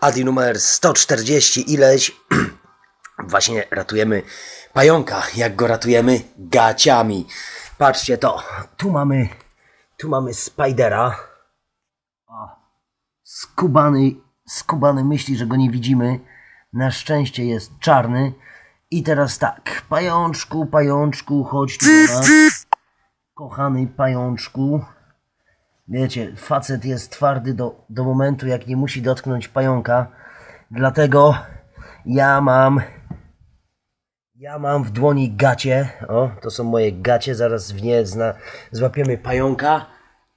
Adi numer 140 ileś. Właśnie ratujemy pająka. Jak go ratujemy? Gaciami. Patrzcie to. Tu mamy, tu mamy Spidera. O, skubany, skubany myśli, że go nie widzimy. Na szczęście jest czarny. I teraz tak. Pajączku, pajączku, chodź tu. Kochany pajączku. Wiecie, facet jest twardy do, do momentu, jak nie musi dotknąć pająka. Dlatego ja mam. Ja mam w dłoni gacie. O, to są moje gacie. Zaraz w nie zna, złapiemy pająka.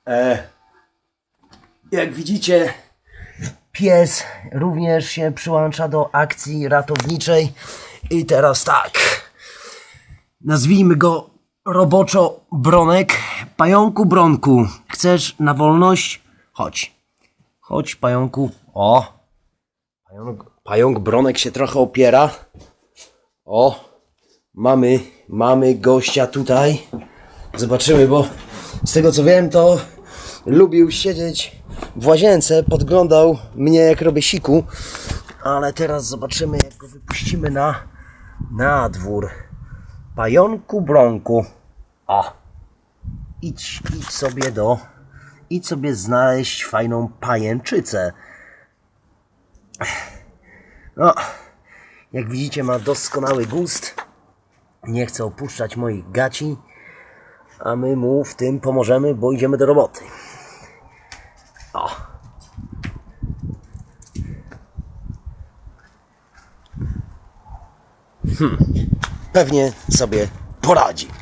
E, jak widzicie, pies również się przyłącza do akcji ratowniczej. I teraz tak. Nazwijmy go roboczo Bronek. Pająku Bronku. Chcesz na wolność? Chodź. Chodź, pająku. O! Pająk, pająk Bronek się trochę opiera. O! Mamy, mamy gościa tutaj. Zobaczymy, bo z tego co wiem, to lubił siedzieć w łazience, podglądał mnie jak robię siku. Ale teraz zobaczymy, jak go wypuścimy na, na dwór. Pająku Bronku. O! Idź, idź sobie do. Idź sobie znaleźć fajną pajęczycę. No, jak widzicie, ma doskonały gust. Nie chce opuszczać moich gaci, a my mu w tym pomożemy, bo idziemy do roboty. O. Hmm. Pewnie sobie poradzi.